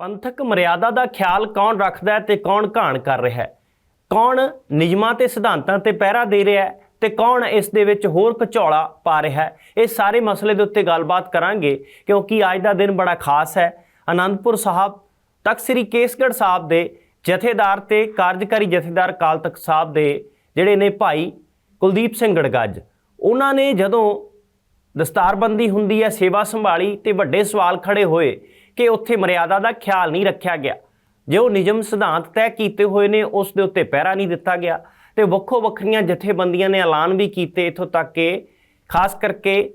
ਪੰਥਕ ਮਰਿਆਦਾ ਦਾ ਖਿਆਲ ਕੌਣ ਰੱਖਦਾ ਹੈ ਤੇ ਕੌਣ ਘਾਣ ਕਰ ਰਿਹਾ ਹੈ? ਕੌਣ ਨਿਯਮਾਂ ਤੇ ਸਿਧਾਂਤਾਂ ਤੇ ਪਹਿਰਾ ਦੇ ਰਿਹਾ ਹੈ ਤੇ ਕੌਣ ਇਸ ਦੇ ਵਿੱਚ ਹੋਰ ਘਚੌਲਾ ਪਾ ਰਿਹਾ ਹੈ? ਇਹ ਸਾਰੇ ਮਸਲੇ ਦੇ ਉੱਤੇ ਗੱਲਬਾਤ ਕਰਾਂਗੇ, ਕਿਉਂਕਿ ਅੱਜ ਦਾ ਦਿਨ ਬੜਾ ਖਾਸ ਹੈ। ਆਨੰਦਪੁਰ ਸਾਹਿਬ ਤਖਤ ਸ੍ਰੀ ਕੇਸਗੜ੍ਹ ਸਾਹਿਬ ਦੇ ਜਥੇਦਾਰ ਤੇ ਕਾਰਜਕਾਰੀ ਜਥੇਦਾਰ ਕਾਲ ਤਖਤ ਸਾਹਿਬ ਦੇ ਜਿਹੜੇ ਨੇ ਭਾਈ ਕੁਲਦੀਪ ਸਿੰਘ ਗੜਗੱਜ, ਉਹਨਾਂ ਨੇ ਜਦੋਂ ਦਸਤਾਰਬੰਦੀ ਹੁੰਦੀ ਹੈ, ਸੇਵਾ ਸੰਭਾਲੀ ਤੇ ਵੱਡੇ ਸਵਾਲ ਖੜੇ ਹੋਏ ਕਿ ਉੱਥੇ ਮਰਿਆਦਾ ਦਾ ਖਿਆਲ ਨਹੀਂ ਰੱਖਿਆ ਗਿਆ। ਜੋ ਨਿਯਮ ਸਿਧਾਂਤ ਤੈਅ ਕੀਤੇ ਹੋਏ ਨੇ, ਉਸ ਦੇ ਉੱਤੇ ਪਹਿਰਾ ਨਹੀਂ ਦਿੱਤਾ ਗਿਆ। ਤੇ ਵੱਖੋ ਵੱਖਰੀਆਂ ਜਥੇਬੰਦੀਆਂ ਨੇ ਐਲਾਨ ਵੀ ਕੀਤੇ ਇਥੋਂ ਤੱਕ ਕਿ ਖਾਸ ਕਰਕੇ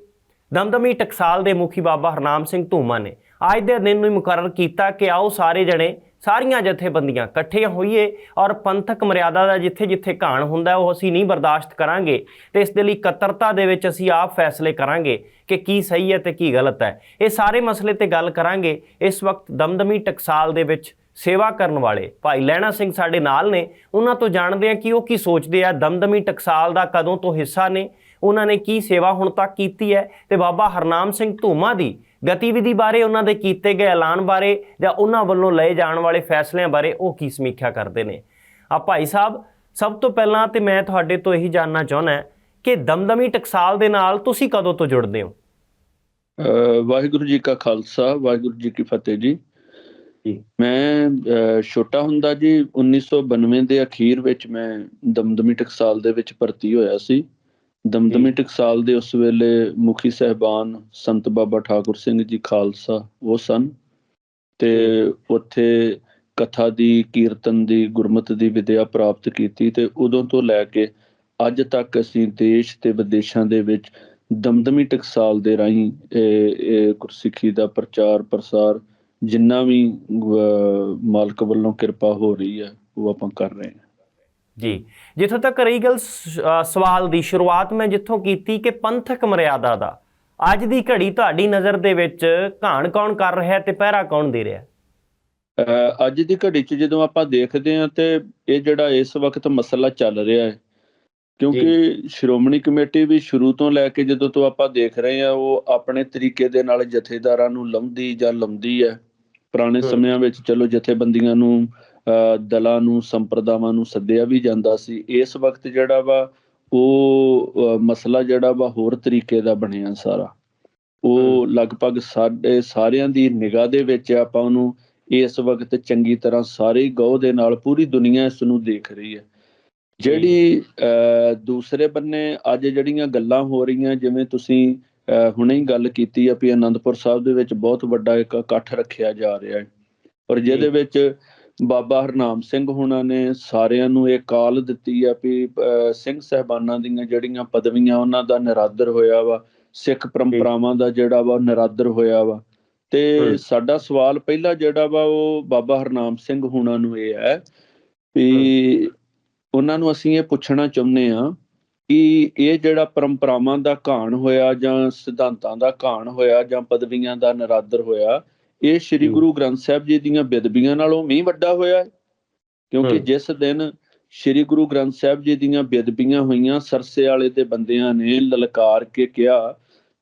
ਦਮਦਮੀ ਟਕਸਾਲ ਦੇ ਮੁਖੀ ਬਾਬਾ ਹਰਨਾਮ ਸਿੰਘ ਧੂਮਾ ਨੇ। ਅੱਜ ਦੇ ਦਿਨ ਨੂੰ ਮੁਕਰਰ ਕੀਤਾ ਕਿ ਆਓ ਸਾਰੇ ਜਣੇ ਸਾਰੀਆਂ ਜਥੇਬੰਦੀਆਂ ਇਕੱਠੀਆਂ ਹੋਈਏ ਔਰ ਪੰਥਕ ਮਰਿਆਦਾ ਦਾ ਜਿੱਥੇ ਜਿੱਥੇ ਘਾਣ ਹੁੰਦਾ ਉਹ ਅਸੀਂ ਨਹੀਂ ਬਰਦਾਸ਼ਤ ਕਰਾਂਗੇ ਤੇ ਇਸ ਦੇ ਲਈ ਇਕੱਤਰਤਾ ਦੇ ਵਿੱਚ ਅਸੀਂ ਆਪ ਫੈਸਲੇ ਕਰਾਂਗੇ ਕਿ ਕੀ ਸਹੀ ਹੈ ਤੇ ਕੀ ਗਲਤ ਹੈ। ਇਹ ਸਾਰੇ ਮਸਲੇ ਤੇ ਗੱਲ ਕਰਾਂਗੇ। ਇਸ ਵਕਤ ਦਮਦਮੀ ਟਕਸਾਲ ਦੇ ਵਿੱਚ ਸੇਵਾ ਕਰਨ ਵਾਲੇ ਭਾਈ ਲੈਣਾ ਸਿੰਘ ਸਾਡੇ ਨਾਲ ਨੇ। ਉਹਨਾਂ ਤੋਂ ਜਾਣਦੇ ਆ ਕਿ ਉਹ ਕੀ ਸੋਚਦੇ ਆ। ਦਮਦਮੀ ਟਕਸਾਲ ਦਾ ਕਦੋਂ ਤੋਂ ਹਿੱਸਾ ਨੇ ਉਹਨਾਂ ਨੇ ਕੀ ਸੇਵਾ ਹੁਣ ਤੱਕ ਕੀਤੀ ਹੈ? ਤੇ ਬਾਬਾ ਹਰਨਾਮ ਸਿੰਘ ਧੂਮਾ ਦੀ ਗਤੀਵਿਧੀ ਬਾਰੇ ਉਹਨਾਂ ਦੇ ਕੀਤੇ ਗਏ ਐਲਾਨ ਬਾਰੇ ਜਾਂ ਉਹਨਾਂ ਵੱਲੋਂ ਲਏ ਜਾਣ ਵਾਲੇ ਫੈਸਲਿਆਂ ਬਾਰੇ ਉਹ ਕੀ ਸਮੀਖਿਆ ਕਰਦੇ ਨੇ? ਆ ਭਾਈ ਸਾਹਿਬ ਸਭ ਤੋਂ ਪਹਿਲਾਂ ਤੇ ਮੈਂ ਤੁਹਾਡੇ ਤੋਂ ਇਹੀ ਜਾਨਣਾ ਚਾਹੁੰਦਾ ਕਿ ਦਮਦਮੀ ਟਕਸਾਲ ਦੇ ਨਾਲ ਤੁਸੀਂ ਕਦੋਂ ਤੋਂ ਜੁੜਦੇ ਹੋ? ਵਾਹਿਗੁਰੂ ਜੀ ਕਾ ਖਾਲਸਾ ਵਾਹਿਗੁਰੂ ਜੀ ਕੀ ਫਤਿਹ ਜੀ। ਮੈਂ ਛੋਟਾ ਹੁੰਦਾ ਜੀ 1992 ਦੇ ਅਖੀਰ ਵਿੱਚ ਮੈਂ ਦਮਦਮੀ ਟਕਸਾਲ ਦੇ ਵਿੱਚ ਭਰਤੀ ਹੋਇਆ ਸੀ। ਦਮਦਮੀ। ਟਕਸਾਲ ਦੇ ਉਸ ਵੇਲੇ ਮੁਖੀ ਸਹਿਬਾਨ ਸੰਤ ਬਾਬਾ ਠਾਕੁਰ ਸਿੰਘ ਜੀ ਖਾਲਸਾ ਉਹ ਸਨ ਤੇ ਉੱਥੇ ਕਥਾ ਦੀ ਕੀਰਤਨ ਦੀ ਗੁਰਮਤਿ ਦੀ ਵਿਦਿਆ ਪ੍ਰਾਪਤ ਕੀਤੀ ਤੇ ਉਦੋਂ ਤੋਂ ਲੈ ਕੇ ਅੱਜ ਤੱਕ ਅਸੀਂ ਦੇਸ਼ ਤੇ ਵਿਦੇਸ਼ਾਂ ਦੇ ਵਿੱਚ ਦਮਦਮੀ ਟਕਸਾਲ ਦੇ ਰਾਹੀਂ ਗੁਰਸਿੱਖੀ ਦਾ ਪ੍ਰਚਾਰ ਪ੍ਰਸਾਰ ਜਿੰਨਾ ਵੀ ਮਾਲਕ ਵੱਲੋਂ ਕਿਰਪਾ ਹੋ ਰਹੀ ਹੈ ਉਹ ਆਪਾਂ ਕਰ ਰਹੇ ਹਾਂ ਜੀ। ਜਿੱਥੋਂ ਤੱਕ ਰਹੀ ਗੱਲ ਸਵਾਲ ਦੀ ਸ਼ੁਰੂਆਤ ਮੈਂ ਜਿੱਥੋਂ ਕੀਤੀ ਕਿ ਪੰਥਕ ਮਰਿਆਦਾ ਦਾ ਅੱਜ ਦੀ ਘੜੀ ਤੁਹਾਡੀ ਨਜ਼ਰ ਦੇ ਵਿੱਚ ਘਾਣ ਕੌਣ ਕਰ ਰਿਹਾ ਤੇ ਪਹਿਰਾ ਕੌਣ ਦੇ ਰਿਹਾ? ਅੱਜ ਦੀ ਘੜੀ 'ਚ ਜਦੋਂ ਆਪਾਂ ਦੇਖਦੇ ਹਾਂ ਤੇ ਇਹ ਜਿਹੜਾ ਇਸ ਵਕਤ ਮਸਲਾ ਚੱਲ ਰਿਹਾ ਹੈ ਕਿਉਂਕਿ ਸ਼੍ਰੋਮਣੀ ਕਮੇਟੀ ਵੀ ਸ਼ੁਰੂ ਤੋਂ ਲੈ ਕੇ ਜਦੋਂ ਤੋਂ ਆਪਾਂ ਦੇਖ ਰਹੇ ਹਾਂ ਉਹ ਆਪਣੇ ਤਰੀਕੇ ਦੇ ਨਾਲ ਜਥੇਦਾਰਾਂ ਨੂੰ ਲਾਉਂਦੀ ਜਾਂ ਲਾਉਂਦੀ ਹੈ। ਪੁਰਾਣੇ। ਸਮਿਆਂ ਵਿੱਚ ਚਲੋ ਜਥੇਬੰਦੀਆਂ ਨੂੰ ਦਲਾਂ ਨੂੰ ਸੰਪਰਦਾਵਾਂ ਨੂੰ ਸੱਦਿਆ ਵੀ ਜਾਂਦਾ ਸੀ। ਇਸ ਵਕਤ ਜਿਹੜਾ ਵਾ ਉਹ ਮਸਲਾ ਜਿਹੜਾ ਵਾ ਹੋਰ ਤਰੀਕੇ ਦਾ ਬਣਿਆ ਸਾਰਾ। ਉਹ ਲਗਭਗ ਸਾਡੇ ਸਾਰਿਆਂ ਦੀ ਨਿਗਾਹ ਦੇ ਵਿੱਚ ਆਪਾਂ ਉਹਨੂੰ ਇਸ ਵਕਤ ਚੰਗੀ ਤਰ੍ਹਾਂ ਸਾਰੇ ਹੀ ਗੌਰ ਦੇ ਨਾਲ ਪੂਰੀ ਦੁਨੀਆ ਇਸ ਨੂੰ ਦੇਖ ਰਹੀ ਹੈ। ਜਿਹੜੀ ਦੂਸਰੇ ਬੰਨੇ ਅੱਜ ਜਿਹੜੀਆਂ ਗੱਲਾਂ ਹੋ ਰਹੀਆਂ ਜਿਵੇਂ ਤੁਸੀਂ ਹੁਣੇ ਹੀ ਗੱਲ ਕੀਤੀ ਆ ਵੀ ਆਨੰਦਪੁਰ ਸਾਹਿਬ ਦੇ ਵਿੱਚ ਬਹੁਤ ਵੱਡਾ ਇੱਕ ਇਕੱਠ ਰੱਖਿਆ ਜਾ ਰਿਹਾ ਹੈ। ਔਰ ਜਿਹਦੇ। ਵਿੱਚ ਬਾਬਾ ਹਰਨਾਮ ਸਿੰਘ ਹੁਣਾਂ ਨੇ ਸਾਰਿਆਂ ਨੂੰ ਇਹ ਕਾਲ ਦਿੱਤੀ ਆ ਵੀ ਸਿੰਘ ਸਹਿਬਾਨਾਂ ਦੀਆਂ ਜਿਹੜੀਆਂ ਪਦਵੀਆਂ ਉਹਨਾਂ ਦਾ ਨਿਰਾਦਰ ਹੋਇਆ ਵਾ ਸਿੱਖ ਪਰੰਪਰਾਵਾਂ ਦਾ ਜਿਹੜਾ ਵਾ ਨਿਰਾਦਰ ਹੋਇਆ ਵਾ। ਤੇ। ਸਾਡਾ ਸਵਾਲ ਪਹਿਲਾ ਜਿਹੜਾ ਵਾ ਉਹ ਬਾਬਾ ਹਰਨਾਮ ਸਿੰਘ ਹੁਣਾਂ ਨੂੰ ਇਹ ਹੈ ਵੀ ਉਹਨਾਂ ਨੂੰ ਅਸੀਂ ਇਹ ਪੁੱਛਣਾ ਚਾਹੁੰਦੇ ਆ ਕਿ ਇਹ ਜਿਹੜਾ ਪਰੰਪਰਾਵਾਂ ਦਾ ਘਾਣ ਹੋਇਆ ਜਾਂ ਸਿਧਾਂਤਾਂ ਦਾ ਘਾਣ ਹੋਇਆ ਜਾਂ ਪਦਵੀਆਂ ਦਾ ਨਿਰਾਦਰ ਹੋਇਆ ਇਹ ਸ੍ਰੀ। ਗੁਰੂ ਗ੍ਰੰਥ ਸਾਹਿਬ ਜੀ ਦੀਆਂ ਬੇਦਬੀਆਂ ਨਾਲੋਂ ਵੀ ਵੱਡਾ ਹੋਇਆ ਹੈ ਕਿਉਂਕਿ। ਜਿਸ ਦਿਨ ਸ੍ਰੀ ਗੁਰੂ ਗ੍ਰੰਥ ਸਾਹਿਬ ਜੀ ਦੀਆਂ ਬੇਦਬੀਆਂ ਹੋਈਆਂ ਸਰਸੇ ਵਾਲੇ ਦੇ ਬੰਦਿਆਂ ਨੇ ਲਲਕਾਰ ਕੇ ਕਿਹਾ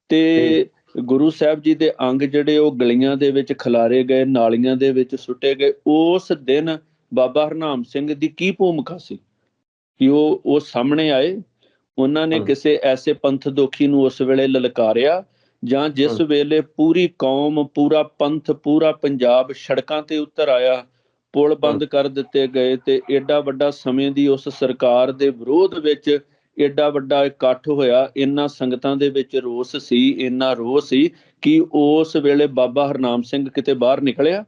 ਤੇ ਗੁਰੂ ਸਾਹਿਬ ਜੀ ਦੇ ਅੰਗ ਜਿਹੜੇ ਉਹ ਗਲੀਆਂ ਦੇ ਵਿੱਚ ਖਿਲਾਰੇ ਗਏ ਨਾਲੀਆਂ ਦੇ ਵਿੱਚ ਸੁੱਟੇ ਗਏ ਉਸ ਦਿਨ ਬਾਬਾ ਹਰਨਾਮ ਸਿੰਘ ਦੀ ਕੀ ਭੂਮਿਕਾ ਸੀ ਕਿ ਉਹ ਉਹ ਸਾਹਮਣੇ ਆਏ ਉਹਨਾਂ ਨੇ। ਕਿਸੇ ਐਸੇ ਪੰਥ ਦੋਖੀ ਨੂੰ ਉਸ ਵੇਲੇ ਲਲਕਾਰਿਆ ਜਾਂ ਜਿਸ। ਵੇਲੇ ਪੂਰੀ ਕੌਮ ਪੂਰਾ ਪੰਥ ਪੂਰਾ ਪੰਜਾਬ ਸੜਕਾਂ ਤੇ ਉਤਰ ਆਇਆ ਪੁਲ ਬੰਦ ਕਰ ਦਿੱਤੇ ਗਏ ਤੇ ਐਡਾ ਵੱਡਾ ਸਮੇਂ ਦੀ ਉਸ ਸਰਕਾਰ ਦੇ ਵਿਰੋਧ ਵਿੱਚ ਐਡਾ ਵੱਡਾ ਇਕੱਠ ਹੋਇਆ ਇੰਨਾ ਸੰਗਤਾਂ ਦੇ ਵਿੱਚ ਰੋਸ ਸੀ ਇੰਨਾ ਰੋਸ ਸੀ ਕਿ ਉਸ ਵੇਲੇ ਬਾਬਾ ਹਰਨਾਮ ਸਿੰਘ ਕਿਤੇ ਬਾਹਰ ਨਿਕਲਿਆ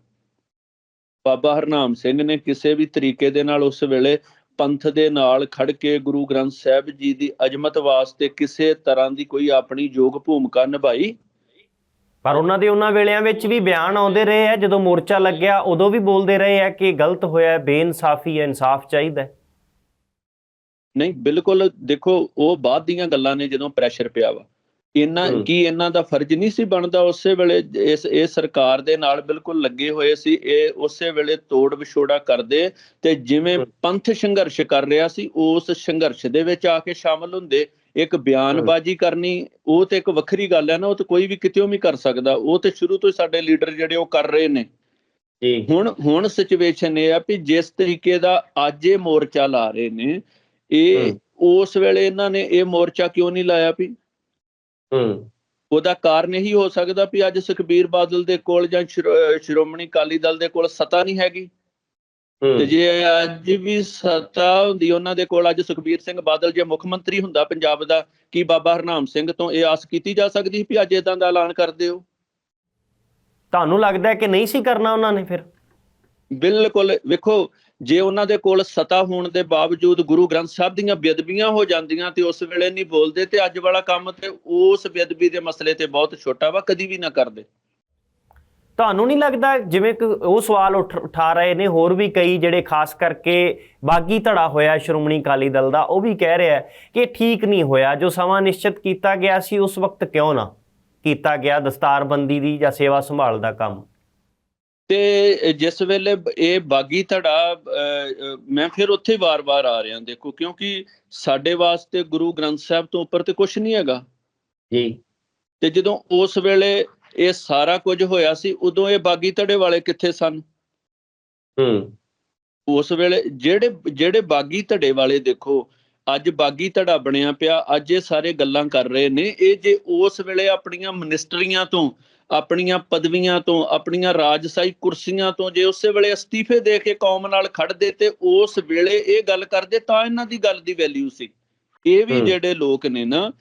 ਬਾਬਾ ਹਰਨਾਮ ਸਿੰਘ ਨੇ ਕਿਸੇ ਵੀ ਤਰੀਕੇ ਦੇ ਨਾਲ ਉਸ ਵੇਲੇ ਪੰਥ ਦੇ ਨਾਲ ਖੜ ਕੇ ਗੁਰੂ ਗ੍ਰੰਥ ਸਾਹਿਬ ਜੀ ਦੀ ਅਜ਼ਮਤ ਵਾਸਤੇ ਕਿਸੇ ਤਰ੍ਹਾਂ ਦੀ ਕੋਈ ਆਪਣੀ ਯੋਗ ਭੂਮਿਕਾ ਨਿਭਾਈ? ਪਰ ਉਹਨਾਂ ਦੇ ਉਹਨਾਂ ਵੇਲਿਆਂ ਵਿੱਚ ਵੀ ਬਿਆਨ ਆਉਂਦੇ ਰਹੇ ਆ ਜਦੋਂ ਮੋਰਚਾ ਲੱਗਿਆ ਉਦੋਂ ਵੀ ਬੋਲਦੇ ਰਹੇ ਆ ਕਿ ਗਲਤ ਹੋਇਆ ਹੈ ਬੇਇਨਸਾਫੀ ਹੈ ਇਨਸਾਫ ਚਾਹੀਦਾ ਹੈ। ਨਹੀਂ ਬਿਲਕੁਲ ਦੇਖੋ ਉਹ ਬਾਅਦ ਦੀਆਂ ਗੱਲਾਂ ਨੇ ਜਦੋਂ ਪ੍ਰੈਸ਼ਰ ਪਿਆ ਵਾ। ਇਹਨਾਂ। ਕੀ ਇਹਨਾਂ ਦਾ ਫਰਜ਼ ਨਹੀਂ ਸੀ ਬਣਦਾ ਉਸੇ ਵੇਲੇ ਇਸ ਇਹ ਸਰਕਾਰ ਦੇ ਨਾਲ ਬਿਲਕੁਲ ਲੱਗੇ ਹੋਏ ਸੀ ਇਹ ਉਸੇ ਵੇਲੇ ਤੋੜ ਵਿਛੋੜਾ ਕਰਦੇ ਤੇ ਜਿਵੇਂ। ਪੰਥ ਸੰਘਰਸ਼ ਕਰ ਰਿਹਾ ਸੀ ਉਸ ਸੰਘਰਸ਼ ਦੇ ਵਿੱਚ ਆ ਕੇ ਸ਼ਾਮਲ ਹੁੰਦੇ ਇੱਕ ਬਿਆਨਬਾਜ਼ੀ ਕਰਨੀ ਉਹ ਤੇ ਇੱਕ ਵੱਖਰੀ ਗੱਲ ਹੈ ਨਾ ਉਹ ਤੇ ਕੋਈ ਵੀ ਕਿਤੇੋਂ ਵੀ ਕਰ ਸਕਦਾ ਉਹ ਤੇ ਸ਼ੁਰੂ ਤੋਂ ਹੀ ਸਾਡੇ ਲੀਡਰ ਜਿਹੜੇ ਉਹ ਕਰ ਰਹੇ ਨੇ ਜੀ ਹੁਣ ਹੁਣ ਸਿਚੁਏਸ਼ਨ ਇਹ ਆ ਵੀ ਜਿਸ ਤਰੀਕੇ ਦਾ ਅੱਜ ਇਹ ਮੋਰਚਾ ਲਾ ਰਹੇ ਨੇ ਇਹ। ਉਸ ਵੇਲੇ ਇਹਨਾਂ ਨੇ ਇਹ ਮੋਰਚਾ ਕਿਉਂ ਨਹੀਂ ਲਾਇਆ ਵੀ ਹੂੰ। ਉਹਦਾ ਕਾਰਨ ਇਹੀ ਹੋ ਸਕਦਾ ਵੀ ਅੱਜ ਸੁਖਬੀਰ ਬਾਦਲ ਦੇ ਕੋਲ ਜਾਂ ਸ਼੍ਰੋਮਣੀ ਅਕਾਲੀ ਦਲ ਦੇ ਕੋਲ ਸੱਤਾ ਨਹੀਂ ਹੈਗੀ। ਤੇ ਜੇ ਅੱਜ ਵੀ ਸੱਤਾ ਹੁੰਦੀ ਉਹਨਾਂ ਦੇ ਕੋਲ ਅੱਜ ਸੁਖਬੀਰ ਸਿੰਘ ਬਾਦਲ ਜੇ ਮੁੱਖ ਮੰਤਰੀ ਹੁੰਦਾ ਪੰਜਾਬ ਦਾ ਕੀ ਬਾਬਾ ਹਰਨਾਮ ਸਿੰਘ ਤੋਂ ਇਹ ਆਸ ਕੀਤੀ ਜਾ ਸਕਦੀ ਸੀ ਵੀ ਅੱਜ ਇਦਾਂ ਦਾ ਐਲਾਨ ਕਰਦੇ ਹੋ ਤੁਹਾਨੂੰ ਲੱਗਦਾ ਹੈ ਕਿ ਨਹੀਂ ਸੀ ਕਰਨਾ ਉਹਨਾਂ ਨੇ ਫਿਰ? ਬਿਲਕੁਲ ਵੇਖੋ ਜੇ ਉਹਨਾਂ ਦੇ ਕੋਲ ਸਤਾ ਹੋਣ ਦੇ ਬਾਵਜੂਦ ਗੁਰੂ ਗ੍ਰੰਥ ਸਾਹਿਬ ਦੀਆਂ ਬੇਅਦਬੀਆਂ ਹੋ ਜਾਂਦੀਆਂ ਤੇ ਉਸ ਵੇਲੇ ਨਹੀਂ ਬੋਲਦੇ ਤੇ ਅੱਜ ਵਾਲਾ ਕੰਮ ਤੇ ਉਸ ਬੇਅਦਬੀ ਦੇ ਮਸਲੇ ਤੇ ਬਹੁਤ ਛੋਟਾ ਵਾ, ਕਦੀ ਵੀ ਨਾ ਕਰਦੇ। ਤੁਹਾਨੂੰ ਨਹੀਂ ਲੱਗਦਾ ਜਿਵੇਂ ਕਿ ਉਹ ਸਵਾਲ ਉੱਠ, ਉਠਾ ਰਹੇ ਨੇ, ਹੋਰ ਵੀ ਕਈ ਜਿਹੜੇ ਖਾਸ ਕਰਕੇ ਬਾਗੀ ਧੜਾ ਹੋਇਆ ਸ਼੍ਰੋਮਣੀ ਅਕਾਲੀ ਦਲ ਦਾ, ਉਹ ਵੀ ਕਹਿ ਰਿਹਾ ਕਿ ਠੀਕ ਨਹੀਂ ਹੋਇਆ, ਜੋ ਸਮਾਂ ਨਿਸ਼ਚਿਤ ਕੀਤਾ ਗਿਆ ਸੀ ਉਸ ਵਕਤ ਕਿਉਂ ਨਾ ਕੀਤਾ ਗਿਆ ਦਸਤਾਰਬੰਦੀ ਦੀ ਜਾਂ ਸੇਵਾ ਸੰਭਾਲ ਦਾ ਕੰਮ? ਤੇ ਜਿਸ ਵੇਲੇ ਇਹ ਬਾਗੀ ਧੜਾ ਮੈਂ ਫਿਰ ਉੱਥੇ ਵਾਰ-ਵਾਰ ਆ ਰਿਹਾ ਦੇਖੋ ਕਿਉਂਕਿ ਸਾਡੇ ਵਾਸਤੇ ਗੁਰੂ ਗ੍ਰੰਥ ਸਾਹਿਬ ਤੋਂ ਉੱਪਰ ਤੇ ਕੁਝ ਨਹੀਂ ਹੈਗਾ। ਜੀ। ਤੇ ਜਦੋਂ ਉਸ ਵੇਲੇ ਇਹ ਸਾਰਾ ਕੁਝ ਹੋਇਆ ਸੀ ਉਦੋਂ ਇਹ ਬਾਗੀ ਧੜੇ ਵਾਲੇ ਕਿੱਥੇ ਸਨ? ਹੂੰ। ਉਸ ਵੇਲੇ ਜਿਹੜੇ ਜਿਹੜੇ ਬਾਗੀ ਧੜੇ ਵਾਲੇ ਦੇਖੋ ਅੱਜ ਬਾਗੀ ਧੜਾ ਬਣਿਆ ਪਿਆ ਅੱਜ ਇਹ ਸਾਰੇ ਗੱਲਾਂ ਕਰ ਰਹੇ ਨੇ ਇਹ ਜੇ ਉਸ ਵੇਲੇ ਆਪਣੀਆਂ ਮਿਨਿਸਟਰੀਆਂ ਤੋਂ ਆਪਣੀਆਂ ਪਦਵੀਆਂ ਤੋਂ ਆਪਣੀਆਂ ਰਾਜਸਾਈ ਕੁਰਸੀਆਂ ਤੋਂ ਜੇ ਉਸੇ ਵੇਲੇ ਅਸਤੀਫੇ ਦੇ ਕੇ ਕੌਮ ਨਾਲ ਖੜਦੇ ਤੇ ਉਸ ਵੇਲੇ ਇਹ ਗੱਲ ਕਰਦੇ ਤਾਂ ਇਹਨਾਂ ਦੀ ਗੱਲ ਦੀ ਵੈਲਿਊ ਸੀ ਇਹ ਵੀ। ਜਿਹੜੇ ਲੋਕ ਨੇ ਨਾ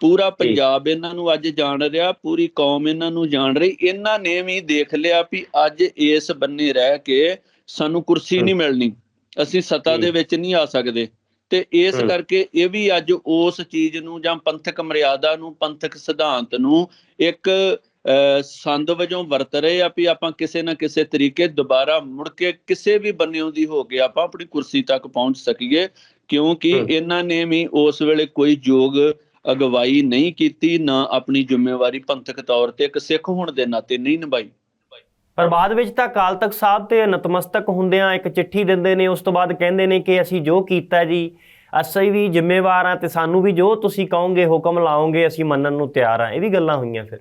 ਪੂਰਾ ਪੰਜਾਬ ਇਹਨਾਂ ਨੂੰ ਅੱਜ ਜਾਣ ਰਿਹਾ ਪੂਰੀ ਕੌਮ ਇਹਨਾਂ ਨੂੰ ਜਾਣ ਰਹੀ ਇਹਨਾਂ ਨੇ ਵੀ ਦੇਖ ਲਿਆ ਵੀ ਅੱਜ ਇਸ ਬੰਨੇ ਰਹਿ ਕੇ ਸਾਨੂੰ ਕੁਰਸੀ। ਨਹੀਂ ਮਿਲਣੀ ਅਸੀਂ ਸੱਤਾ। ਦੇ ਵਿੱਚ ਨਹੀਂ ਆ ਸਕਦੇ ਤੇ ਇਸ। ਕਰਕੇ ਇਹ ਵੀ ਅੱਜ ਉਸ ਚੀਜ਼ ਨੂੰ ਜਾਂ ਪੰਥਕ ਮਰਿਆਦਾ ਨੂੰ ਪੰਥਕ ਸਿਧਾਂਤ ਨੂੰ ਇੱਕ ਸੰਦ ਵਜੋਂ ਵਰਤ ਰਹੇ ਆ ਵੀ ਆਪਾਂ ਕਿਸੇ ਨਾ ਕਿਸੇ ਤਰੀਕੇ ਦੁਬਾਰਾ ਮੁੜ ਕੇ ਕਿਸੇ ਵੀ ਬੰਨਿਓ ਦੀ ਹੋ ਕੇ ਆਪਾਂ ਆਪਣੀ ਕੁਰਸੀ ਤੱਕ ਪਹੁੰਚ ਸਕੀਏ ਕਿਉਂਕਿ। ਇਹਨਾਂ ਨੇ ਵੀ ਉਸ ਵੇਲੇ ਕੋਈ ਯੋਗ ਅਗਵਾਈ ਨਹੀਂ ਕੀਤੀ ਨਾ ਆਪਣੀ ਜ਼ਿੰਮੇਵਾਰੀ ਪੰਥਕ ਤੌਰ ਤੇ ਇੱਕ ਸਿੱਖ ਹੋਣ ਦੇ ਨਾਤੇ ਨਹੀਂ ਨਿਭਾਈ। ਪਰ ਬਾਅਦ ਵਿੱਚ ਤਾਂ ਅਕਾਲ ਤਖਤ ਸਾਹਿਬ ਤੇ ਨਤਮਸਤਕ ਹੁੰਦਿਆਂ ਇੱਕ ਚਿੱਠੀ ਦਿੰਦੇ ਨੇ ਉਸ ਤੋਂ ਬਾਅਦ ਕਹਿੰਦੇ ਨੇ ਕਿ ਅਸੀਂ ਜੋ ਕੀਤਾ ਜੀ ਅਸੀਂ ਵੀ ਜ਼ਿੰਮੇਵਾਰ ਹਾਂ ਤੇ ਸਾਨੂੰ ਵੀ ਜੋ ਤੁਸੀਂ ਕਹੋਗੇ ਹੁਕਮ ਲਾਓਗੇ ਅਸੀਂ ਮੰਨਣ ਨੂੰ ਤਿਆਰ ਹਾਂ ਇਹ ਵੀ ਗੱਲਾਂ ਹੋਈਆਂ ਫਿਰ।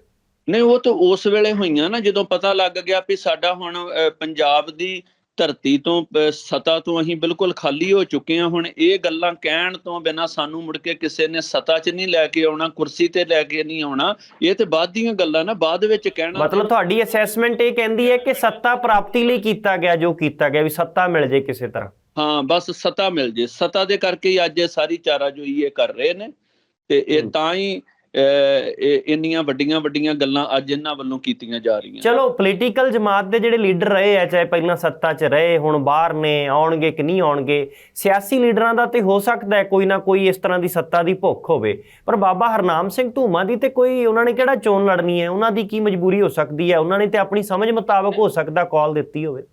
ਨਹੀਂ ਉਹ ਤਾਂ ਉਸ ਵੇਲੇ ਹੋਈਆਂ ਨਾ ਜਦੋਂ ਪਤਾ ਲੱਗ ਗਿਆ ਵੀ ਸਾਡਾ ਹੁਣ ਪੰਜਾਬ ਦੀ ਧਰਤੀ ਤੋਂ ਸਤਾ ਤੋਂ ਅਸੀਂ ਬਿਲਕੁਲ ਖਾਲੀ ਹੋ ਚੁੱਕੇ ਹਾਂ। ਹੁਣ ਇਹ ਗੱਲਾਂ ਕਹਿਣ ਤੋਂ ਬਿਨਾ ਸਾਨੂੰ ਮੁੜ ਕੇ ਕਿਸੇ ਨੇ ਸਤਾ 'ਚ ਨਹੀਂ ਲੈ ਕੇ ਆਉਣਾ ਕੁਰਸੀ ਤੇ ਲੈ ਕੇ ਨਹੀਂ ਆਉਣਾ। ਇਹ ਤੇ ਬਾਅਦ ਦੀਆਂ ਗੱਲਾਂ ਨਾ ਬਾਅਦ ਵਿੱਚ ਕਹਿਣਾ ਮਤਲਬ ਤੁਹਾਡੀ ਅਸੈਸਮੈਂਟ ਇਹ ਕਹਿੰਦੀ ਹੈ ਕਿ ਸੱਤਾ ਪ੍ਰਾਪਤੀ ਲਈ ਕੀਤਾ ਗਿਆ ਜੋ ਕੀਤਾ ਗਿਆ ਵੀ ਸੱਤਾ ਮਿਲ ਜੇ ਕਿਸੇ ਤਰ੍ਹਾਂ। ਹਾਂ ਬਸ ਸਤਾ ਮਿਲ ਜੇ। ਸਤਾ ਦੇ ਕਰਕੇ ਹੀ ਅੱਜ ਇਹ ਸਾਰੀ ਚਾਰਾਜੋਈ ਇਹ ਕਰ ਰਹੇ ਨੇ। ਤੇ ਇਹ। ਤਾਂ ਹੀ ਇੰਨੀਆਂ ਵੱਡੀਆਂ ਵੱਡੀਆਂ ਗੱਲਾਂ ਅੱਜ ਇਹਨਾਂ ਵੱਲੋਂ ਕੀਤੀਆਂ ਜਾ ਰਹੀਆਂ। ਚਲੋ ਪੋਲੀਟੀਕਲ ਜਮਾਤ ਦੇ ਜਿਹੜੇ ਲੀਡਰ ਰਹੇ ਆ ਚਾਹੇ ਪਹਿਲਾਂ ਸੱਤਾ 'ਚ ਰਹੇ ਹੁਣ ਬਾਹਰ ਨੇ ਆਉਣਗੇ ਕਿ ਨਹੀਂ ਆਉਣਗੇ ਸਿਆਸੀ ਲੀਡਰਾਂ ਦਾ ਤੇ ਹੋ ਸਕਦਾ ਹੈ ਕੋਈ ਨਾ ਕੋਈ ਇਸ ਤਰ੍ਹਾਂ ਦੀ ਸੱਤਾ ਦੀ ਭੁੱਖ ਹੋਵੇ। ਪਰ ਬਾਬਾ ਹਰਨਾਮ ਸਿੰਘ ਧੂਮਾ ਦੀ ਤੇ ਕੋਈ ਉਹਨਾਂ ਨੇ ਕਿਹੜਾ ਚੋਣ ਲੜਨੀ ਹੈ? ਉਹਨਾਂ ਦੀ ਕੀ ਮਜਬੂਰੀ ਹੋ ਸਕਦੀ ਹੈ? ਉਹਨਾਂ ਨੇ ਤੇ ਆਪਣੀ ਸਮਝ ਮੁਤਾਬਕ ਹੋ ਸਕਦਾ ਕਾਲ ਦਿੱਤੀ ਹੋਵੇ।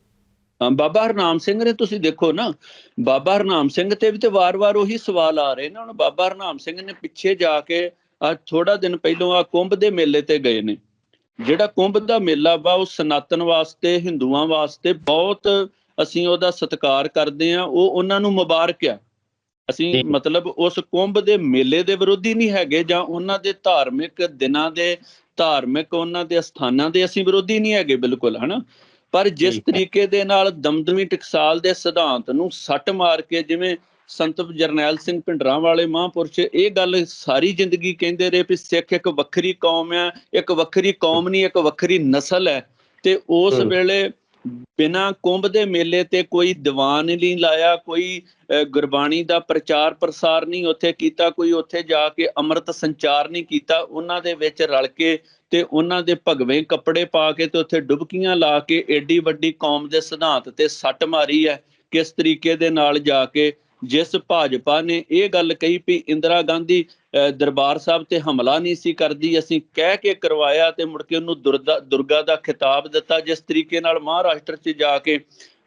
ਬਾਬਾ ਹਰਨਾਮ ਸਿੰਘ ਨੇ ਤੁਸੀਂ ਦੇਖੋ ਨਾ ਬਾਬਾ ਹਰਨਾਮ ਸਿੰਘ ਤੇ ਵੀ ਤੇ ਵਾਰ-ਵਾਰ ਉਹੀ ਸਵਾਲ ਆ ਰਹੇ ਨੇ। ਹੁਣ ਬਾਬਾ ਹਰਨਾਮ ਸਿੰਘ ਨੇ ਪਿੱਛੇ ਜਾ ਕੇ ਆ ਥੋੜਾ ਦਿਨ ਪਹਿਲਾਂ ਆ ਕੁੰਭ ਦੇ ਮੇਲੇ ਤੇ ਗਏ ਨੇ ਜਿਹੜਾ ਕੁੰਭ ਦਾ ਮੇਲਾ ਵਾ ਉਹ ਸਨਾਤਨ ਵਾਸਤੇ ਹਿੰਦੂਆਂ ਵਾਸਤੇ ਬਹੁਤ ਅਸੀਂ ਉਹਦਾ ਸਤਿਕਾਰ ਕਰਦੇ ਆ ਉਹ ਉਹਨਾਂ ਨੂੰ ਮੁਬਾਰਕ ਆ ਅਸੀਂ। ਮਤਲਬ ਉਸ ਕੁੰਭ ਦੇ ਮੇਲੇ ਦੇ ਵਿਰੋਧੀ ਨਹੀਂ ਹੈਗੇ ਜਾਂ ਉਹਨਾਂ ਦੇ ਧਾਰਮਿਕ ਦਿਨਾਂ ਦੇ ਧਾਰਮਿਕ ਉਹਨਾਂ ਦੇ ਸਥਾਨਾਂ ਦੇ ਅਸੀਂ ਵਿਰੋਧੀ ਨਹੀਂ ਹੈਗੇ ਬਿਲਕੁਲ ਹਨਾ ਪਰ ਜਿਸ। ਤਰੀਕੇ ਦੇ ਨਾਲ ਦਮਦਮੀ ਟਕਸਾਲ ਦੇ ਸਿਧਾਂਤ ਨੂੰ ਸੱਟ ਮਾਰ ਕੇ ਜਿਵੇਂ ਸੰਤ ਜਰਨੈਲ ਸਿੰਘ ਭਿੰਡਰਾਂ ਵਾਲੇ ਮਹਾਂਪੁਰਸ਼ ਇਹ ਗੱਲ ਸਾਰੀ ਜ਼ਿੰਦਗੀ ਕਹਿੰਦੇ ਰਹੇ ਵੀ ਸਿੱਖ ਇੱਕ ਵੱਖਰੀ ਕੌਮ ਹੈ ਇੱਕ ਵੱਖਰੀ ਕੌਮ ਨਹੀਂ ਇੱਕ ਵੱਖਰੀ ਨਸਲ ਹੈ ਤੇ ਉਸ। ਵੇਲੇ ਬਿਨਾ ਕੁੰਭ ਦੇ ਮੇਲੇ ਤੇ ਕੋਈ ਦੀਵਾਨ ਨਹੀਂ ਲਾਇਆ ਕੋਈ ਗੁਰਬਾਣੀ ਦਾ ਪ੍ਰਚਾਰ ਪ੍ਰਸਾਰ ਨਹੀਂ ਉੱਥੇ ਕੀਤਾ ਕੋਈ ਉੱਥੇ ਜਾ ਕੇ ਅੰਮ੍ਰਿਤ ਸੰਚਾਰ ਨਹੀਂ ਕੀਤਾ ਉਹਨਾਂ ਦੇ ਵਿੱਚ ਰਲ ਕੇ ਤੇ ਉਹਨਾਂ ਦੇ ਭਗਵੇਂ ਕੱਪੜੇ ਪਾ ਕੇ ਤੇ ਉੱਥੇ ਡੁਬਕੀਆਂ ਲਾ ਕੇ ਏਡੀ ਵੱਡੀ ਕੌਮ ਦੇ ਸਿਧਾਂਤ ਤੇ ਸੱਟ ਮਾਰੀ ਹੈ ਕਿਸ ਤਰੀਕੇ ਦੇ ਨਾਲ ਜਾ ਕੇ ਜਿਸ ਭਾਜਪਾ ਨੇ ਇਹ ਗੱਲ ਕਹੀ ਵੀ ਇੰਦਰਾ ਗਾਂਧੀ ਅਹ, ਦਰਬਾਰ ਸਾਹਿਬ ਤੇ ਹਮਲਾ ਨਹੀਂ ਸੀ ਕਰਦੀ ਅਸੀਂ ਕਹਿ ਕੇ ਕਰਵਾਇਆ ਤੇ ਮੁੜ ਕੇ ਉਹਨੂੰ ਦੁਰਦਾ ਦੁਰਗਾ ਦਾ ਖਿਤਾਬ ਦਿੱਤਾ ਜਿਸ ਤਰੀਕੇ ਨਾਲ ਮਹਾਰਾਸ਼ਟਰ 'ਚ ਜਾ ਕੇ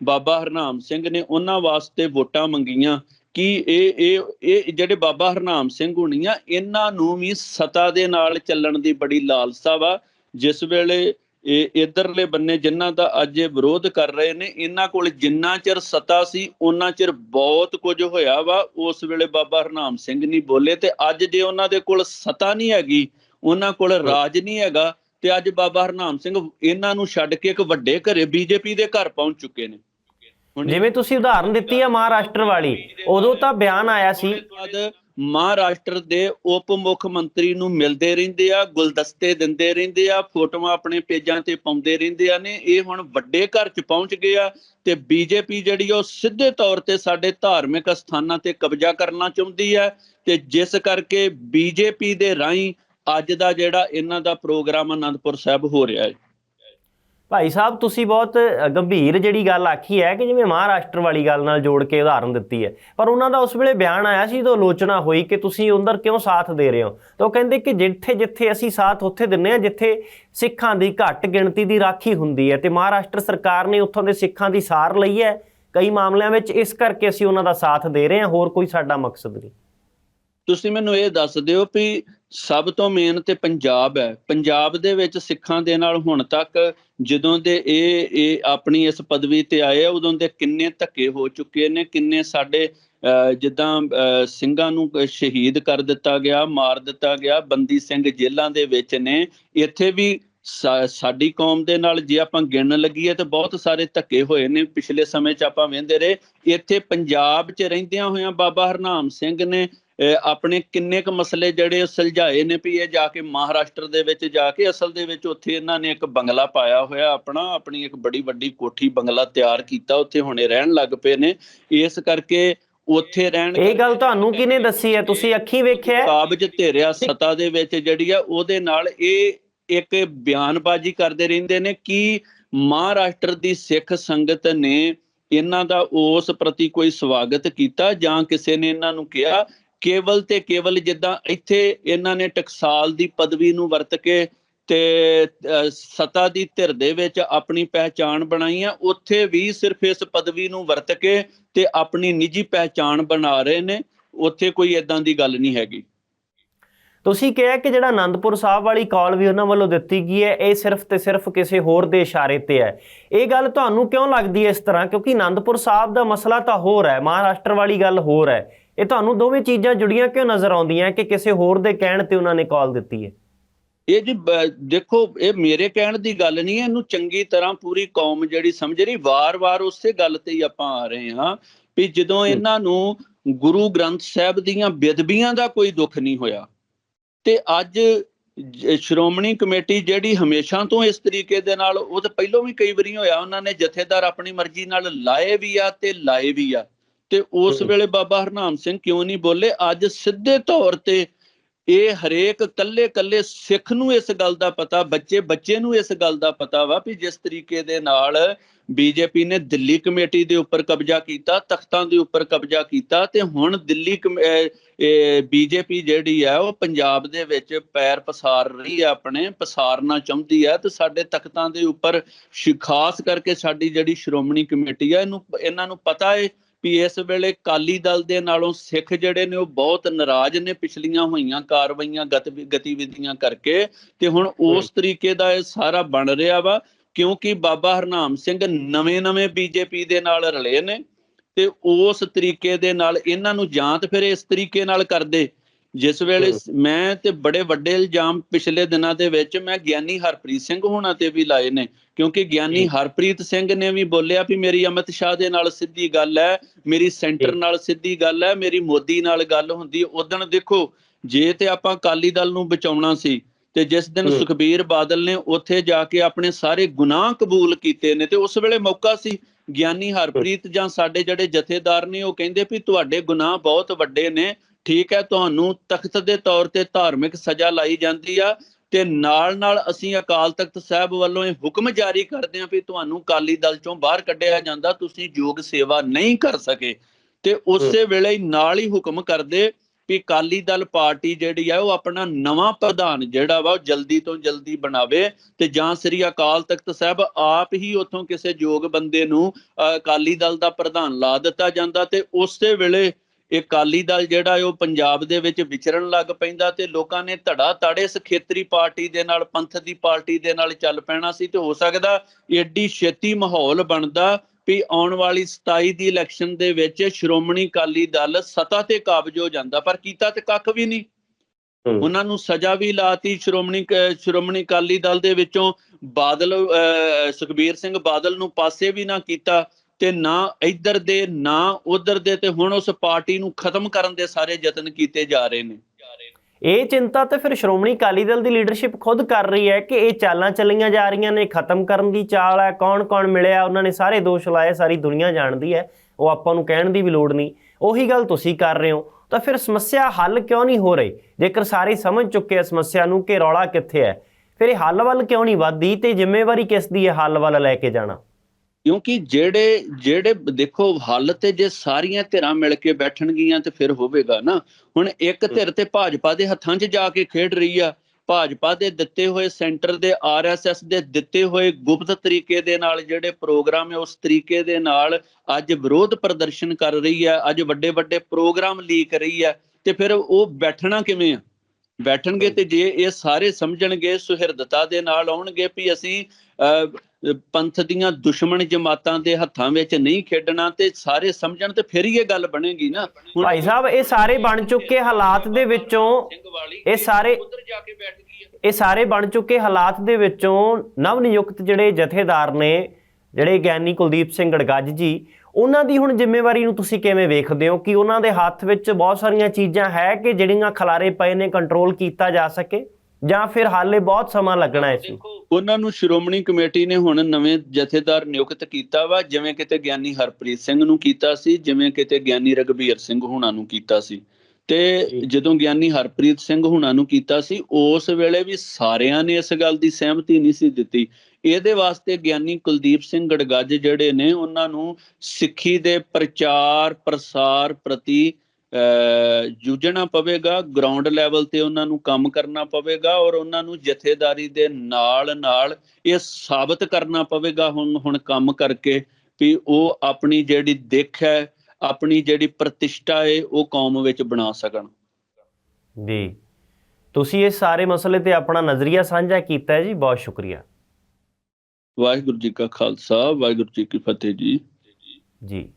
ਬਾਬਾ ਹਰਨਾਮ ਸਿੰਘ ਨੇ ਉਹਨਾਂ ਵਾਸਤੇ ਵੋਟਾਂ ਮੰਗੀਆਂ ਕਿ ਇਹ ਇਹ ਇਹ ਜਿਹੜੇ ਬਾਬਾ ਹਰਨਾਮ ਸਿੰਘ ਹੋਣੀਆਂ ਇਹਨਾਂ ਨੂੰ ਵੀ ਸਤਾ ਦੇ ਨਾਲ ਚੱਲਣ ਦੀ ਬੜੀ ਲਾਲਸਾ ਵਾ ਜਿਸ ਵੇਲੇ ਇਹ ਇਧਰਲੇ ਬੰਨੇ ਜਿਨ੍ਹਾਂ ਦਾ ਅੱਜ ਇਹ ਵਿਰੋਧ ਕਰ ਰਹੇ ਨੇ ਇਹਨਾਂ ਕੋਲ ਜਿੰਨਾ ਚਿਰ ਸਤਾ ਸੀ ਉਹਨਾਂ ਚਿਰ ਬਹੁਤ ਕੁਝ ਹੋਇਆ ਵਾ। ਉਸ ਵੇਲੇ ਬਾਬਾ ਹਰਨਾਮ ਸਿੰਘ ਨਹੀਂ ਬੋਲੇ ਤੇ ਅੱਜ ਜੇ ਉਹਨਾਂ ਦੇ ਕੋਲ ਸਤਾ ਨਹੀਂ ਹੈਗੀ ਉਹਨਾਂ ਕੋਲ ਰਾਜ ਨਹੀਂ ਹੈਗਾ ਤੇ ਅੱਜ ਬਾਬਾ ਹਰਨਾਮ ਸਿੰਘ ਇਹਨਾਂ ਨੂੰ ਛੱਡ ਕੇ ਇੱਕ ਵੱਡੇ ਘਰੇ ਬੀਜੇਪੀ ਦੇ ਘਰ ਪਹੁੰਚ ਚੁੱਕੇ ਨੇ। ਜਿਵੇਂ ਤੁਸੀਂ ਉਦਾਹਰਨ ਦਿੱਤੀ ਹੈ ਮਹਾਰਾਸ਼ਟਰ ਵਾਲੀ ਉਦੋਂ ਤਾਂ ਬਿਆਨ ਆਇਆ ਸੀ। ਮਹਾਰਾਸ਼ਟਰ ਦੇ ਉਪ ਮੁੱਖ ਮੰਤਰੀ ਨੂੰ ਮਿਲਦੇ ਰਹਿੰਦੇ ਆ, ਗੁਲਦਸਤੇ ਦਿੰਦੇ ਰਹਿੰਦੇ ਆ, ਫੋਟੋਆਂ ਆਪਣੇ ਪੇਜਾਂ ਤੇ ਪਾਉਂਦੇ ਰਹਿੰਦੇ ਆ ਨੇ, ਇਹ ਹੁਣ ਵੱਡੇ ਘਰ 'ਚ ਪਹੁੰਚ ਗਏ ਆ ਤੇ ਬੀਜੇਪੀ ਜਿਹੜੀ ਉਹ ਸਿੱਧੇ ਤੌਰ ਤੇ ਸਾਡੇ ਧਾਰਮਿਕ ਸਥਾਨਾਂ ਤੇ ਕਬਜ਼ਾ ਕਰਨਾ ਚਾਹੁੰਦੀ ਹੈ ਤੇ ਜਿਸ ਕਰਕੇ ਬੀਜੇਪੀ ਦੇ ਰਾਹੀਂ ਅੱਜ ਦਾ ਜਿਹੜਾ ਇਹਨਾਂ ਦਾ ਪ੍ਰੋਗਰਾਮ ਅਨੰਦਪੁਰ ਸਾਹਿਬ ਹੋ ਰਿਹਾ ਹੈ। ਭਾਈ ਸਾਹਿਬ, ਤੁਸੀਂ ਬਹੁਤ ਗੰਭੀਰ ਜਿਹੜੀ ਗੱਲ ਆਖੀ ਹੈ ਕਿ ਜਿਵੇਂ ਮਹਾਰਾਸ਼ਟਰ ਵਾਲੀ ਗੱਲ ਨਾਲ ਜੋੜ ਕੇ ਉਦਾਹਰਨ ਦਿੱਤੀ ਹੈ। ਪਰ ਉਹਨਾਂ ਦਾ ਉਸ ਵੇਲੇ ਬਿਆਨ ਆਇਆ ਸੀ ਤਾਂ ਆਲੋਚਨਾ ਹੋਈ ਕਿ ਤੁਸੀਂ ਅੰਦਰ ਕਿਉਂ ਸਾਥ ਦੇ ਰਹੇ ਹੋ? ਤਾਂ ਉਹ ਕਹਿੰਦੇ ਕਿ ਜਿੱਥੇ ਜਿੱਥੇ ਅਸੀਂ ਸਾਥ ਉੱਥੇ ਦਿੰਨੇ ਆ ਜਿੱਥੇ ਸਿੱਖਾਂ ਦੀ ਘੱਟ ਗਿਣਤੀ ਦੀ ਰਾਖੀ ਹੁੰਦੀ ਹੈ। ਤੇ ਮਹਾਰਾਸ਼ਟਰ ਸਰਕਾਰ ਨੇ ਉੱਥੋਂ ਦੇ ਸਿੱਖਾਂ ਦੀ ਸਾਰ ਲਈ ਹੈ। ਕਈ ਮਾਮਲਿਆਂ ਵਿੱਚ ਇਸ ਕਰਕੇ ਅਸੀਂ ਉਹਨਾਂ ਦਾ ਸਾਥ ਦੇ ਰਹੇ ਹਾਂ, ਹੋਰ ਕੋਈ ਸਾਡਾ ਮਕਸਦ ਨਹੀਂ। ਤੁਸੀਂ ਮੈਨੂੰ ਇਹ ਦੱਸ ਦਿਓ ਵੀ ਸਭ ਤੋਂ ਮੇਨ ਤੇ ਪੰਜਾਬ ਹੈ। ਪੰਜਾਬ ਦੇ ਵਿੱਚ ਸਿੱਖਾਂ ਦੇ ਨਾਲ ਹੁਣ ਤੱਕ ਜਦੋਂ ਦੇ ਇਹ ਇਹ ਆਪਣੀ ਇਸ ਪਦਵੀ ਤੇ ਆਏ ਉਦੋਂ ਦੇ ਕਿੰਨੇ ਧੱਕੇ ਹੋ ਚੁੱਕੇ ਨੇ, ਕਿੰਨੇ ਸਾਡੇ ਜਿੱਦਾਂ ਸਿੰਘਾਂ ਨੂੰ ਸ਼ਹੀਦ ਕਰ ਦਿੱਤਾ ਗਿਆ, ਮਾਰ ਦਿੱਤਾ ਗਿਆ, ਬੰਦੀ ਸਿੰਘ ਜੇਲ੍ਹਾਂ ਦੇ ਵਿੱਚ ਨੇ। ਇੱਥੇ ਵੀ ਸਾ- ਸਾਡੀ ਕੌਮ ਦੇ ਨਾਲ ਜੇ ਆਪਾਂ ਗਿਣਨ ਲੱਗੀਏ ਤਾਂ ਬਹੁਤ ਸਾਰੇ ਧੱਕੇ ਹੋਏ ਨੇ, ਪਿਛਲੇ ਸਮੇਂ 'ਚ ਆਪਾਂ ਵੇਂਦੇ ਰਹੇ। ਇੱਥੇ ਪੰਜਾਬ 'ਚ ਰਹਿੰਦਿਆਂ ਹੋਇਆਂ ਬਾਬਾ ਹਰਨਾਮ ਸਿੰਘ ਨੇ ਆਪਣੇ ਕਿੰਨੇ ਕੁ ਮਸਲੇ ਜਿਹੜੇ ਸੁਲਝਾਏ ਨੇ ਵੀ ਇਹ ਜਾ ਕੇ ਮਹਾਰਾਸ਼ਟਰ ਦੇ ਵਿੱਚ ਜਾ ਕੇ ਅਸਲ ਦੇ ਵਿੱਚ ਉੱਥੇ ਇਹਨਾਂ ਨੇ ਇੱਕ ਬੰਗਲਾ ਪਾਇਆ ਹੋਇਆ ਆਪਣਾ ਆਪਣੀ ਇੱਕ ਬੜੀ ਵੱਡੀ ਕੋਠੀ ਬੰਗਲਾ ਤਿਆਰ ਕੀਤਾ ਉੱਥੇ ਹੁਣੇ ਰਹਿਣ ਲੱਗ ਪਏ ਨੇ ਇਸ ਕਰਕੇ ਉੱਥੇ ਰਹਿਣ ਇਹ ਗੱਲ ਤੁਹਾਨੂੰ ਕਿਹਨੇ ਦੱਸੀ ਹੈ ਤੁਸੀਂ ਅੱਖੀ ਵੇਖਿਆ? ਕਾਬਜ ਧੇਰਿਆ ਸਤਾ ਦੇ ਵਿੱਚ ਜਿਹੜੀ ਆ ਉਹਦੇ ਨਾਲ ਇਹ ਇੱਕ ਬਿਆਨਬਾਜ਼ੀ ਕਰਦੇ ਰਹਿੰਦੇ ਨੇ ਕਿ ਮਹਾਰਾਸ਼ਟਰ ਦੀ ਸਿੱਖ ਸੰਗਤ ਨੇ ਇਹਨਾਂ ਦਾ ਉਸ ਪ੍ਰਤੀ ਕੋਈ ਸਵਾਗਤ ਕੀਤਾ ਜਾਂ ਕਿਸੇ ਨੇ ਇਹਨਾਂ ਨੂੰ ਕਿਹਾ ਕੇਵਲ ਤੇ ਕੇਵਲ ਜਿੱਦਾਂ ਇੱਥੇ ਇਹਨਾਂ ਨੇ ਟਕਸਾਲ ਦੀ ਪਦਵੀ ਨੂੰ ਵਰਤ ਕੇ ਤੇ ਸਤਾ ਦੀ ਧਿਰ ਦੇ ਵਿੱਚ ਆਪਣੀ ਪਹਿਚਾਣ ਬਣਾਈ ਆ, ਉੱਥੇ ਵੀ ਸਿਰਫ ਇਸ ਪਦਵੀ ਨੂੰ ਵਰਤ ਕੇ ਤੇ ਆਪਣੀ ਨਿੱਜੀ ਪਹਿਚਾਣ ਬਣਾ ਰਹੇ ਨੇ, ਉੱਥੇ ਕੋਈ ਇਦਾਂ ਦੀ ਗੱਲ ਨਹੀਂ ਹੈਗੀ। ਤੁਸੀਂ ਕਿਹਾ ਕਿ ਜਿਹੜਾ ਆਨੰਦਪੁਰ ਸਾਹਿਬ ਵਾਲੀ ਕਾਲ ਵੀ ਉਹਨਾਂ ਵੱਲੋਂ ਦਿੱਤੀ ਗਈ ਹੈ, ਇਹ ਸਿਰਫ ਤੇ ਸਿਰਫ ਕਿਸੇ ਹੋਰ ਦੇ ਇਸ਼ਾਰੇ ਤੇ ਹੈ। ਇਹ ਗੱਲ ਤੁਹਾਨੂੰ ਕਿਉਂ ਲੱਗਦੀ ਹੈ ਇਸ ਤਰ੍ਹਾਂ? ਕਿਉਂਕਿ ਆਨੰਦਪੁਰ ਸਾਹਿਬ ਦਾ ਮਸਲਾ ਤਾਂ ਹੋਰ ਹੈ, ਮਹਾਰਾਸ਼ਟਰ ਵਾਲੀ ਗੱਲ ਹੋਰ ਹੈ। ਇਹ ਤੁਹਾਨੂੰ ਦੋਵੇਂ ਚੀਜ਼ਾਂ ਜੁੜੀਆਂ ਕਿਉਂ ਨਜ਼ਰ ਆਉਂਦੀਆਂ ਕਿ ਕਿਸੇ ਹੋਰ ਦੇ ਕਹਿਣ ਤੇ ਉਹਨਾਂ ਨੇ ਕਾਲ ਦਿੱਤੀ ਹੈ? ਇਹ ਜੀ ਦੇਖੋ ਇਹ ਮੇਰੇ ਕਹਿਣ ਦੀ ਗੱਲ ਨਹੀਂ ਹੈ ਇਹਨੂੰ ਚੰਗੀ ਤਰ੍ਹਾਂ ਪੂਰੀ ਕੌਮ ਜਿਹੜੀ ਸਮਝ ਰਹੀ ਵਾਰ-ਵਾਰ ਉਸੇ ਗੱਲ ਤੇ ਹੀ ਆਪਾਂ ਆ ਰਹੇ ਹਾਂ ਵੀ ਜਦੋਂ ਇਹਨਾਂ ਨੂੰ ਗੁਰੂ ਗ੍ਰੰਥ ਸਾਹਿਬ ਦੀਆਂ ਬੇਦਬੀਆਂ ਦਾ ਕੋਈ ਦੁੱਖ ਨਹੀਂ ਹੋਇਆ ਤੇ ਅੱਜ ਸ਼੍ਰੋਮਣੀ ਕਮੇਟੀ ਜਿਹੜੀ ਹਮੇਸ਼ਾ ਤੋਂ ਇਸ ਤਰੀਕੇ ਦੇ ਨਾਲ ਉਹ ਤਾਂ ਪਹਿਲਾਂ ਵੀ ਕਈ ਵਾਰੀ ਹੋਇਆ ਉਹਨਾਂ ਨੇ ਜਥੇਦਾਰ ਆਪਣੀ ਮਰਜ਼ੀ ਨਾਲ ਲਾਏ ਵੀ ਆ ਤੇ ਲਾਏ ਵੀ ਆ। ਤੇ ਉਸ। ਵੇਲੇ ਬਾਬਾ ਹਰਨਾਮ ਸਿੰਘ ਕਿਉਂ ਨਹੀਂ ਬੋਲੇ ਅੱਜ ਸਿੱਧੇ ਤੌਰ ਤੇ ਇਹ ਹਰੇਕ ਕੱਲੇ ਕੱਲੇ ਸਿੱਖ ਨੂੰ ਇਸ ਗੱਲ ਦਾ ਪਤਾ ਬੱਚੇ ਬੱਚੇ ਨੂੰ ਇਸ ਗੱਲ ਦਾ ਪਤਾ ਵਾ ਵੀ ਜਿਸ ਤਰੀਕੇ ਦੇ ਨਾਲ ਬੀਜੇਪੀ ਨੇ ਦਿੱਲੀ ਕਮੇਟੀ ਦੇ ਉੱਪਰ ਕਬਜ਼ਾ ਕੀਤਾ ਤਖਤਾਂ ਦੇ ਉੱਪਰ ਕਬਜ਼ਾ ਕੀਤਾ ਤੇ ਹੁਣ ਦਿੱਲੀ ਬੀਜੇਪੀ ਜਿਹੜੀ ਹੈ ਉਹ ਪੰਜਾਬ ਦੇ ਵਿੱਚ ਪੈਰ ਪਸਾਰ ਰਹੀ ਹੈ ਆਪਣੇ ਪਸਾਰਨਾ ਚਾਹੁੰਦੀ ਹੈ ਤੇ ਸਾਡੇ ਤਖਤਾਂ ਦੇ ਉੱਪਰ ਖਾਸ ਕਰਕੇ ਸਾਡੀ ਜਿਹੜੀ ਸ਼੍ਰੋਮਣੀ ਕਮੇਟੀ ਹੈ ਇਹਨੂੰ ਇਹਨਾਂ ਨੂੰ ਪਤਾ ਹੈ ਵੀ ਇਸ ਵੇਲੇ ਕਾਲੀ ਦਲ ਦੇ ਨਾਲੋਂ ਸਿੱਖ ਜਿਹੜੇ ਨੇ ਉਹ ਬਹੁਤ ਨਾਰਾਜ਼ ਨੇ ਪਿਛਲੀਆਂ ਹੋਈਆਂ ਕਾਰਵਾਈਆਂ ਗਤਿਵਿ- ਗਤੀਵਿਧੀਆਂ ਕਰਕੇ ਤੇ ਹੁਣ ਉਸ ਤਰੀਕੇ ਦਾ ਇਹ ਸਾਰਾ ਬਣ ਰਿਹਾ ਵਾ ਕਿਉਂਕਿ ਬਾਬਾ ਹਰਨਾਮ ਸਿੰਘ ਨਵੇਂ-ਨਵੇਂ ਬੀਜੇਪੀ ਦੇ ਨਾਲ ਰਲੇ ਨੇ ਤੇ ਉਸ ਤਰੀਕੇ ਦੇ ਨਾਲ ਇਹਨਾਂ ਨੂੰ ਜਾਂ ਤਾਂ ਫਿਰ ਇਸ ਤਰੀਕੇ ਨਾਲ ਕਰਦੇ ਜਿਸ ਵੇਲੇ ਮੈਂ ਤੇ ਬੜੇ ਵੱਡੇ ਇਲਜ਼ਾਮ ਪਿਛਲੇ ਦਿਨਾਂ ਦੇ ਵਿੱਚ ਮੈਂ ਗਿਆਨੀ ਹਰਪ੍ਰੀਤ ਸਿੰਘ ਹੋਣਾ ਤੇ ਵੀ ਲਾਏ ਨੇ ਕਿਉਂਕਿ ਗਿਆਨੀ। ਹਰਪ੍ਰੀਤ ਸਿੰਘ ਨੇ ਵੀ ਬੋਲਿਆ ਵੀ ਮੇਰੀ ਅਮਿਤ ਸ਼ਾਹ ਦੇ ਨਾਲ ਸਿੱਧੀ ਗੱਲ ਹੈ ਮੇਰੀ ਸੈਂਟਰ। ਨਾਲ ਸਿੱਧੀ ਗੱਲ ਹੈ ਮੇਰੀ ਮੋਦੀ ਨਾਲ ਗੱਲ ਹੁੰਦੀ ਉਦੋਂ ਦੇਖੋ ਜੇ ਤੇ ਆਪਾਂ ਅਕਾਲੀ ਦਲ ਨੂੰ ਬਚਾਉਣਾ ਸੀ ਤੇ ਜਿਸ ਦਿਨ। ਸੁਖਬੀਰ ਬਾਦਲ ਨੇ ਉੱਥੇ ਜਾ ਕੇ ਆਪਣੇ ਸਾਰੇ ਗੁਨਾਹ ਕਬੂਲ ਕੀਤੇ ਨੇ ਤੇ ਉਸ ਵੇਲੇ ਮੌਕਾ ਸੀ ਗਿਆਨੀ ਹਰਪ੍ਰੀਤ ਜਾਂ ਸਾਡੇ ਜਿਹੜੇ ਜਥੇਦਾਰ ਨੇ ਉਹ ਕਹਿੰਦੇ ਵੀ ਤੁਹਾਡੇ ਗੁਨਾਹ ਬਹੁਤ ਵੱਡੇ ਨੇ ਠੀਕ ਹੈ ਤੁਹਾਨੂੰ ਤਖਤ ਦੇ ਤੌਰ ਤੇ ਧਾਰਮਿਕ ਸਜ਼ਾ ਲਾਈ ਜਾਂਦੀ ਆ ਤੇ ਨਾਲ ਨਾਲ ਅਸੀਂ ਅਕਾਲ ਤਖਤ ਸਾਹਿਬ ਵੱਲੋਂ ਇਹ ਹੁਕਮ ਜਾਰੀ ਕਰਦੇ ਹਾਂ ਵੀ ਤੁਹਾਨੂੰ ਅਕਾਲੀ ਦਲ ਚੋਂ ਬਾਹਰ ਕੱਢਿਆ ਜਾਂਦਾ ਤੁਸੀਂ ਯੋਗ ਸੇਵਾ ਨਹੀਂ ਕਰ ਸਕੇ। ਤੇ ਉਸੇ ਵੇਲੇ ਹੀ ਨਾਲ ਹੀ ਹੁਕਮ ਕਰਦੇ ਵੀ ਅਕਾਲੀ ਦਲ ਪਾਰਟੀ ਜਿਹੜੀ ਆ ਉਹ ਆਪਣਾ ਨਵਾਂ ਪ੍ਰਧਾਨ ਜਿਹੜਾ ਵਾ ਉਹ ਜਲਦੀ ਤੋਂ ਜਲਦੀ ਬਣਾਵੇ ਤੇ ਜਾਂ ਸ੍ਰੀ ਅਕਾਲ ਤਖਤ ਸਾਹਿਬ ਆਪ ਹੀ ਉਥੋਂ ਕਿਸੇ ਯੋਗ ਬੰਦੇ ਨੂੰ ਅਕਾਲੀ ਦਲ ਦਾ ਪ੍ਰਧਾਨ ਲਾ ਦਿੱਤਾ ਜਾਂਦਾ ਤੇ ਉਸੇ ਵੇਲੇ ਇਹ ਅਕਾਲੀ ਦਲ ਜਿਹੜਾ ਉਹ ਪੰਜਾਬ ਦੇ ਵਿੱਚ ਵਿਚਰਨ ਲੱਗ ਪੈਂਦਾ ਤੇ ਲੋਕਾਂ ਨੇ ਧੜਾ ਧੜ ਇਸ ਖੇਤਰੀ ਪਾਰਟੀ ਦੇ ਨਾਲ ਪੰਥ ਦੀ ਪਾਰਟੀ ਦੇ ਨਾਲ ਚੱਲ ਪੈਣਾ ਸੀ ਤੇ ਹੋ ਸਕਦਾ ਏਡੀ ਛੇਤੀ ਮਾਹੌਲ ਬਣਦਾ ਵੀ ਆਉਣ ਵਾਲੀ 27 ਦੀ ਇਲੈਕਸ਼ਨ ਦੇ ਵਿੱਚ ਸ਼੍ਰੋਮਣੀ ਅਕਾਲੀ ਦਲ ਸਤਾ ਤੇ ਕਾਬਜ ਹੋ ਜਾਂਦਾ ਪਰ ਕੀਤਾ ਤੇ ਕੱਖ ਵੀ ਨਹੀਂ। ਉਹਨਾਂ ਨੂੰ ਸਜ਼ਾ ਵੀ ਲਾਤੀ ਸ਼੍ਰੋਮਣੀ ਸ਼੍ਰੋਮਣੀ ਅਕਾਲੀ ਦਲ ਦੇ ਵਿੱਚੋਂ ਬਾਦਲ ਸੁਖਬੀਰ ਸਿੰਘ ਬਾਦਲ ਨੂੰ ਪਾਸੇ ਵੀ ਨਾ ਕੀਤਾ ਤੇ ਨਾ ਇੱਧਰ ਦੇ, ਨਾ ਉਧਰ ਦੇ ਤੇ ਹੁਣ ਉਸ ਪਾਰਟੀ ਨੂੰ ਖਤਮ ਕਰਨ ਦੇ ਸਾਰੇ ਯਤਨ ਕੀਤੇ ਜਾ ਰਹੇ ਨੇ। ਇਹ ਚਿੰਤਾ ਤਾਂ ਫਿਰ ਸ਼੍ਰੋਮਣੀ ਅਕਾਲੀ ਦਲ ਦੀ ਲੀਡਰਸ਼ਿਪ ਖੁਦ ਕਰ ਰਹੀ ਹੈ ਕਿ ਇਹ ਚਾਲਾਂ ਚੱਲੀਆਂ ਜਾ ਰਹੀਆਂ ਨੇ, ਖਤਮ ਕਰਨ ਦੀ ਚਾਲ ਹੈ, ਕੌਣ-ਕੌਣ ਮਿਲਿਆ, ਉਹਨਾਂ ਨੇ ਸਾਰੇ ਦੋਸ਼ ਲਾਏ, ਸਾਰੀ ਦੁਨੀਆ ਜਾਣਦੀ ਹੈ, ਉਹ ਆਪਾਂ ਨੂੰ ਕਹਿਣ ਦੀ ਵੀ ਲੋੜ ਨਹੀਂ। ਉਹੀ ਗੱਲ ਤੁਸੀਂ ਕਰ ਰਹੇ ਹੋ। ਤਾਂ ਫਿਰ ਸਮੱਸਿਆ ਹੱਲ ਕਿਉਂ ਨਹੀਂ ਹੋ ਰਹੀ? ਜੇਕਰ ਸਾਰੇ ਸਮਝ ਚੁੱਕੇ ਆ ਸਮੱਸਿਆ ਨੂੰ ਕਿ ਰੌਲਾ ਕਿੱਥੇ ਹੈ, ਫਿਰ ਇਹ ਹੱਲ ਵੱਲ ਕਿਉਂ ਨਹੀਂ ਵੱਧਦੀ ਤੇ ਜ਼ਿੰਮੇਵਾਰੀ ਕਿਸ ਦੀ ਹੈ ਹੱਲ ਵੱਲ ਲੈ ਕੇ ਜਾਣਾ? ਕਿਉਂਕਿ ਜਿਹੜੇ ਜਿਹੜੇ ਦੇਖੋ ਹੱਲ ਤੇ ਜੇ ਸਾਰੀਆਂ ਧਿਰਾਂ ਮਿਲ ਕੇ ਬੈਠਣਗੀਆਂ ਤੇ ਫਿਰ ਹੋਵੇਗਾ ਨਾ। ਹੁਣ ਇੱਕ ਧਿਰ ਤੇ ਭਾਜਪਾ ਦੇ ਹੱਥਾਂ 'ਚ ਜਾ ਕੇ ਖੇਡ ਰਹੀ ਆ। ਭਾਜਪਾ ਦੇ ਦਿੱਤੇ ਹੋਏ ਸੈਂਟਰ ਦੇ ਆਰਐਸਐਸ ਦੇ ਦਿੱਤੇ ਹੋਏ ਗੁਪਤ ਤਰੀਕੇ ਦੇ ਨਾਲ ਜਿਹੜੇ ਪ੍ਰੋਗਰਾਮ ਹੈ ਉਸ ਤਰੀਕੇ ਦੇ ਨਾਲ ਅੱਜ ਵਿਰੋਧ ਪ੍ਰਦਰਸ਼ਨ ਕਰ ਰਹੀ ਹੈ ਅੱਜ ਵੱਡੇ ਵੱਡੇ ਪ੍ਰੋਗਰਾਮ ਲੀਕ ਰਹੀ ਹੈ ਤੇ ਫਿਰ ਉਹ ਬੈਠਣਾ ਕਿਵੇਂ ਆ? ਬੈਠਣਗੇ ਤੇ ਜੇ ਇਹ ਸਾਰੇ ਸਮਝਣਗੇ ਸੁਹਿਰਦਤਾ ਦੇ ਨਾਲ ਆਉਣਗੇ ਵੀ ਅਸੀਂ ਪੰਥ ਦੀਆਂ ਦੁਸ਼ਮਣ ਜਮਾਤਾਂ ਦੇ ਹੱਥਾਂ ਵਿੱਚ ਨਹੀਂ ਖੇਡਣਾ ਤੇ ਸਾਰੇ ਸਮਝਣ ਤੇ ਫਿਰ ਹੀ ਇਹ ਗੱਲ ਬਣੇਗੀ ਨਾ। ਭਾਈ ਸਾਹਿਬ ਇਹ ਸਾਰੇ ਬਣ ਚੁੱਕੇ ਹਾਲਾਤ ਦੇ ਵਿੱਚੋਂ ਇਹ ਸਾਰੇ ਇਹ ਸਾਰੇ ਬਣ ਚੁੱਕੇ ਹਾਲਾਤ ਦੇ ਵਿੱਚੋਂ ਨਵ ਨਿਯੁਕਤ ਜਿਹੜੇ ਜਥੇਦਾਰ ਨੇ ਜਿਹੜੇ ਗਿਆਨੀ ਕੁਲਦੀਪ ਸਿੰਘ ਗੜਗੱਜ ਜੀ ਉਹਨਾਂ ਦੀ ਹੁਣ ਜ਼ਿੰਮੇਵਾਰੀ ਨੂੰ ਤੁਸੀਂ ਕਿਵੇਂ ਵੇਖਦੇ ਹੋ? ਕਿ ਉਹਨਾਂ ਦੇ ਹੱਥ ਵਿੱਚ ਬਹੁਤ ਸਾਰੀਆਂ ਚੀਜ਼ਾਂ ਹੈ ਕਿ ਜਿਹੜੀਆਂ ਖਲਾਰੇ ਪਏ ਨੇ ਕੰਟਰੋਲ ਕੀਤਾ ਜਾ ਸਕੇ? ਜਾਂ ਫਿਰ ਹਾਲੇ ਬਹੁਤ ਸਮਾਂ ਲੱਗਣਾ ਹੈ ਇਸ ਨੂੰ? ਉਹਨਾਂ ਨੂੰ ਸ਼੍ਰੋਮਣੀ ਕਮੇਟੀ ਨੇ ਹੁਣ ਨਵੇਂ ਜਥੇਦਾਰ ਨਿਯੁਕਤ ਕੀਤਾ ਵਾ ਜਿਵੇਂ ਕਿਤੇ ਗਿਆਨੀ ਹਰਪ੍ਰੀਤ ਸਿੰਘ ਨੂੰ ਕੀਤਾ ਸੀ ਜਿਵੇਂ ਕਿਤੇ ਗਿਆਨੀ ਰਗਵੀਰ ਸਿੰਘ ਹੁਣਾਂ ਨੂੰ ਕੀਤਾ ਸੀ ਤੇ। ਜਦੋਂ ਗਿਆਨੀ ਹਰਪ੍ਰੀਤ ਸਿੰਘ ਹੁਣਾਂ ਨੂੰ ਕੀਤਾ ਸੀ ਉਸ ਵੇਲੇ ਵੀ ਸਾਰਿਆਂ ਨੇ ਇਸ ਗੱਲ ਦੀ ਸਹਿਮਤੀ ਨਹੀਂ ਸੀ ਦਿੱਤੀ ਇਹਦੇ ਵਾਸਤੇ ਗਿਆਨੀ ਕੁਲਦੀਪ ਸਿੰਘ ਗੜਗੱਜ ਜਿਹੜੇ ਨੇ ਉਹਨਾਂ ਨੂੰ ਸਿੱਖੀ ਦੇ ਪ੍ਰਚਾਰ ਪ੍ਰਸਾਰ ਪ੍ਰਤੀ ਜੂਝਣਾ ਪਵੇਗਾ ਗਰਾਊਂਡ ਲੈਵਲ ਤੇ ਉਹਨਾਂ ਨੂੰ ਕੰਮ ਕਰਨਾ ਪਵੇਗਾ ਔਰ ਉਹਨਾਂ ਨੂੰ ਜਥੇਦਾਰੀ ਦੇ ਨਾਲ ਨਾਲ ਇਹ ਸਾਬਤ ਕਰਨਾ ਪਵੇਗਾ ਹੁਣ ਹੁਣ ਕੰਮ ਕਰਕੇ ਵੀ ਉਹ ਆਪਣੀ ਜਿਹੜੀ ਦਿੱਖ ਹੈ ਆਪਣੀ ਜਿਹੜੀ ਪ੍ਰਤਿਸ਼ਠਾ ਹੈ ਉਹ ਕੌਮ ਵਿੱਚ ਬਣਾ ਸਕਣ। ਜੀ। ਤੁਸੀਂ ਇਸ ਸਾਰੇ ਮਸਲੇ ਤੇ ਆਪਣਾ ਨਜ਼ਰੀਆ ਸਾਂਝਾ ਕੀਤਾ ਜੀ ਬਹੁਤ ਸ਼ੁਕਰੀਆ। ਵਾਹਿਗੁਰੂ ਜੀ ਕਾ ਖਾਲਸਾ ਵਾਹਿਗੁਰੂ ਜੀ ਕੀ ਫਤਿਹ ਜੀ। ਜੀ।